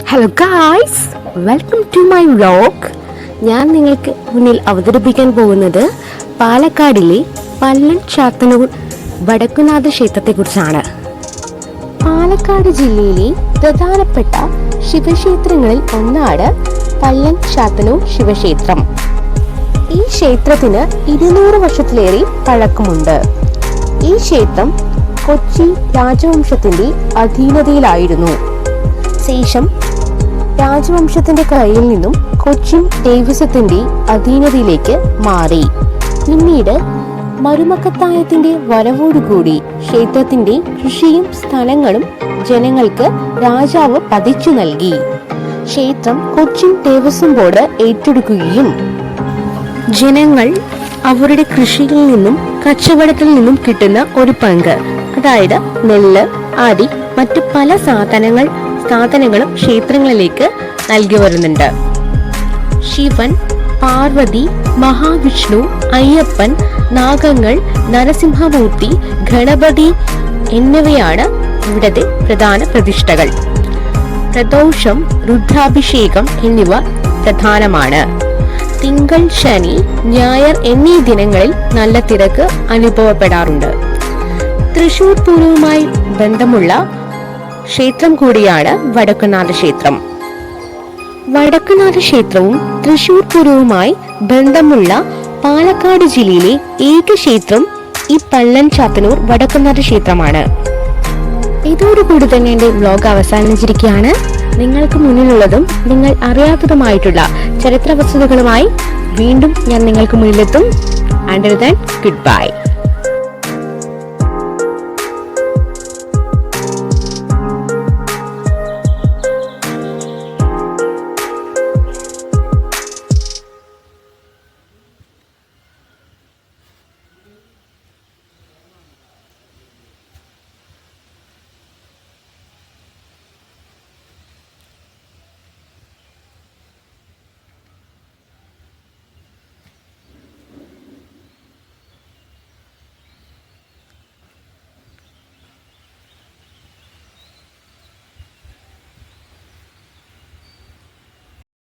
Hello guys welcome to my vlog ഞാൻ നിങ്ങൾക്ക് മുന്നിൽ അവതരിപ്പിക്കാൻ പോകുന്നത് പാലക്കാടിലെ പല്ലൻ ചാത്തനൂർ വടക്കുനാഥ ക്ഷേത്രത്തെക്കുറിച്ചാണ്. പാലക്കാട് ജില്ലയിലെ പ്രധാനപ്പെട്ട ശിവക്ഷേത്രങ്ങളിൽ ഒന്നാണ് പല്ലൻ ചാത്തനൂർ ശിവക്ഷേത്രം. ഈ ക്ഷേത്രത്തിന് ഇരുന്നൂറ് വർഷത്തിലേറെ പഴക്കമുണ്ട്. ഈ ക്ഷേത്രം കൊച്ചി രാജവംശത്തിന്റെ അധീനതയിലായിരുന്നു. ശേഷം രാജവംശത്തിന്റെ കയ്യിൽ നിന്നും കൊച്ചിൻ ദേവസ്വത്തിന്റെ അധീനതയിലേക്ക് മാറി. പിന്നീട് മരുമക്കത്തായത്തിന്റെ വരവോടുകൂടി ക്ഷേത്രത്തിന്റെ കൃഷിയും സ്ഥലങ്ങളും ജനങ്ങൾക്ക് രാജാവ് പതിച്ചു നൽകി. ക്ഷേത്രം കൊച്ചിൻ ദേവസ്വം ബോർഡ് ഏറ്റെടുക്കുകയും ജനങ്ങൾ അവരുടെ കൃഷിയിൽ നിന്നും കച്ചവടത്തിൽ നിന്നും കിട്ടുന്ന ഒരു പങ്ക്. അതായത് നെല്ല് അരി മറ്റു പല സാധനങ്ങൾ സാധനങ്ങളും ക്ഷേത്രങ്ങളിലേക്ക് നൽകി വരുന്നുണ്ട്. ശിവൻ പാർവതി മഹാവിഷ്ണു അയ്യപ്പൻ നാഗങ്ങൾ നരസിംഹമൂർത്തി ഗണപതി എന്നിവയാണ് ഇവിടത്തെ പ്രധാന പ്രതിഷ്ഠകൾ. പ്രദോഷം രുദ്രാഭിഷേകം എന്നിവ പ്രധാനമാണ്. തിങ്കൾ ശനി ഞായർ എന്നീ ദിനങ്ങളിൽ നല്ല തിരക്ക് അനുഭവപ്പെടാറുണ്ട്. തൃശൂർ പൂരവുമായി ബന്ധമുള്ള ക്ഷേത്രം കൂടിയാണ് വടക്കുനാഥ ക്ഷേത്രം. വടക്കുനാഥ ക്ഷേത്രവും തൃശൂർ പൂരവുമായി ബന്ധമുള്ള പാലക്കാട് ജില്ലയിലെ ഏക ക്ഷേത്രം ഈ പള്ളൻ ചാത്തനൂർ വടക്കുനാഥ ക്ഷേത്രമാണ്. ഇതോടുകൂടി തന്നെ എന്റെ വ്ലോഗ് അവസാനിച്ചിരിക്കുകയാണ്. നിങ്ങൾക്ക് മുന്നിലുള്ളതും നിങ്ങൾ അറിയാത്തതുമായിട്ടുള്ള ചരിത്ര വസ്തുതകളുമായി വീണ്ടും ഞാൻ നിങ്ങൾക്ക് മുന്നിലെത്തും. And then good bye